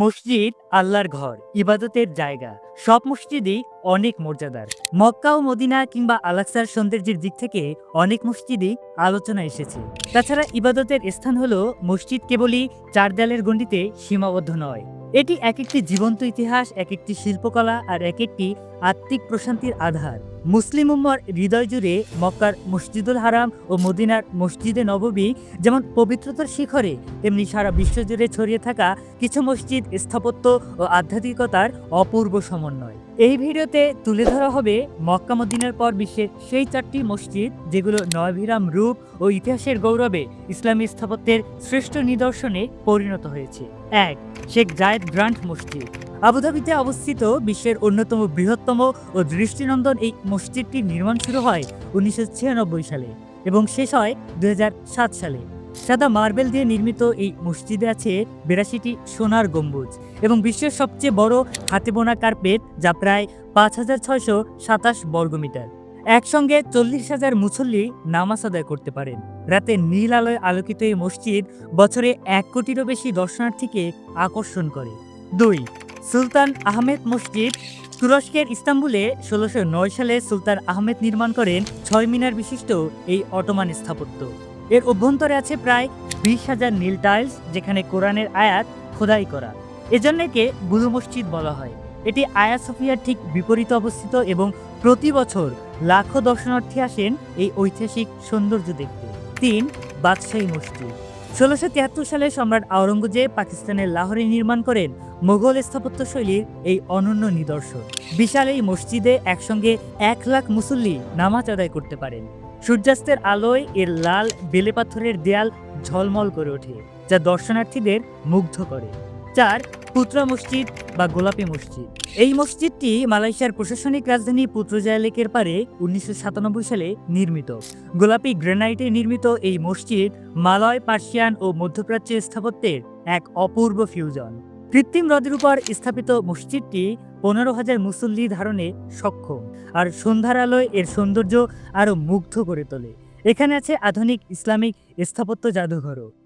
মসজিদ আল্লাহর ঘর, ইবাদতের জায়গা। সব মসজিদই অনেক মর্যাদার। মক্কা ও মদিনা কিংবা আলাক্সার সৌন্দর্যের দিক থেকে অনেক মসজিদই আলোচনা এসেছে। তাছাড়া ইবাদতের স্থান হলো মসজিদ কেবলই চার দেয়ালের গণ্ডিতে সীমাবদ্ধ নয়। এটি এক একটি জীবন্ত ইতিহাস এক একটি শিল্পকলা আর এক একটি আত্মিক প্রশান্তির আধার। মুসলিম উম্মর হৃদয় জুড়ে মক্কার মসজিদুল হারাম ও মদিনার মসজিদে নববী যেমন পবিত্রতার শিখরে, তেমনি সারা বিশ্বজুড়ে ছড়িয়ে থাকা কিছু মসজিদ স্থাপত্য ও আধ্যাত্মিকতার অপূর্ব সমন্বয়। এই ভিডিওতে তুলে ধরা হবে মক্কা মদিনার পর বিশ্বের সেই চারটি মসজিদ, যেগুলো নয়ভিরাম রূপ ও ইতিহাসের গৌরবে ইসলামী স্থাপত্যের শ্রেষ্ঠ নিদর্শনে পরিণত হয়েছে। এক শেখ জায়েদ গ্রান্ট মসজিদ। আবুধাবিতে অবস্থিত বিশ্বের অন্যতম বৃহত্তম ও দৃষ্টিনন্দন এই মসজিদটির নির্মাণ শুরু হয় উনিশশো ছিয়ানব্বই সালে এবং শেষ হয় দু হাজার সাত সালে। সাদা মার্বেল দিয়ে নির্মিত এই মসজিদে আছে বিরাশিটি সোনার গম্বুজ এবং বিশ্বের সবচেয়ে বড় হাতে বোনা কার্পেট যা প্রায় পাঁচ হাজার ছয়শো সাতাশ বর্গমিটার। একসঙ্গে চল্লিশ হাজার মুসল্লি নামাজ আদায় করতে পারেন। রাতে নীল আলোয় আলোকিত এই মসজিদ বছরে এক কোটিরও বেশি দর্শনার্থীকে আকর্ষণ করে। দুই, সুলতান আহমেদ মসজিদ তুরস্কের ইস্তাম্বুলে ষোলোশো নয় সালে সুলতান আহমেদ নির্মাণ করেন ছয় মিনার বিশিষ্ট এই অটোমান স্থাপত্য। এর অভ্যন্তরে আছে প্রায় বিশ হাজার নীল টাইলস, যেখানে কোরআনের আয়াত খোদাই করা। এজন্য একে বুলু মসজিদ বলা হয়। এটি আয়া সোফিয়ার ঠিক বিপরীতে অবস্থিত এবং প্রতি বছর লাখো দর্শনার্থী আসেন এই ঐতিহাসিক সৌন্দর্য দেখতে। তিন, বাদশাহী মসজিদ। ষোলোশো তিয়াত্তর সালে সম্রাট আওরঙ্গজেব পাকিস্তানের লাহোরে নির্মাণ করেন মোগল স্থাপত্য শৈলীর এই অনন্য নিদর্শন। বিশাল এই মসজিদে একসঙ্গে এক লাখ মুসল্লি নামাজ আদায় করতে পারেন। সূর্যাস্তের আলোয় এর লাল বেলে পাথরের দেয়াল ঝলমল করে ওঠে, যা দর্শনার্থীদের মুগ্ধ করে। চার, পুত্রা মসজিদ বা গোলাপি মসজিদ। এই মসজিদটি মালয়েশিয়ার প্রশাসনিক রাজধানী পুত্রজায়া লেকের পারে উনিশশো সাতানব্বই সালে নির্মিত। গোলাপি গ্রেনাইটে নির্মিত এই মসজিদ মালয়, পার্সিয়ান ও মধ্যপ্রাচ্যের স্থাপত্যের এক অপূর্ব ফিউজন কৃত্রিম হ্রদের উপর স্থাপিত মসজিদটি পনেরো হাজার মুসল্লি ধারণে সক্ষম আর সন্ধ্যার আলোয় এর সৌন্দর্য আরও মুগ্ধ করে তোলে। এখানে আছে আধুনিক ইসলামিক স্থাপত্য জাদুঘরও।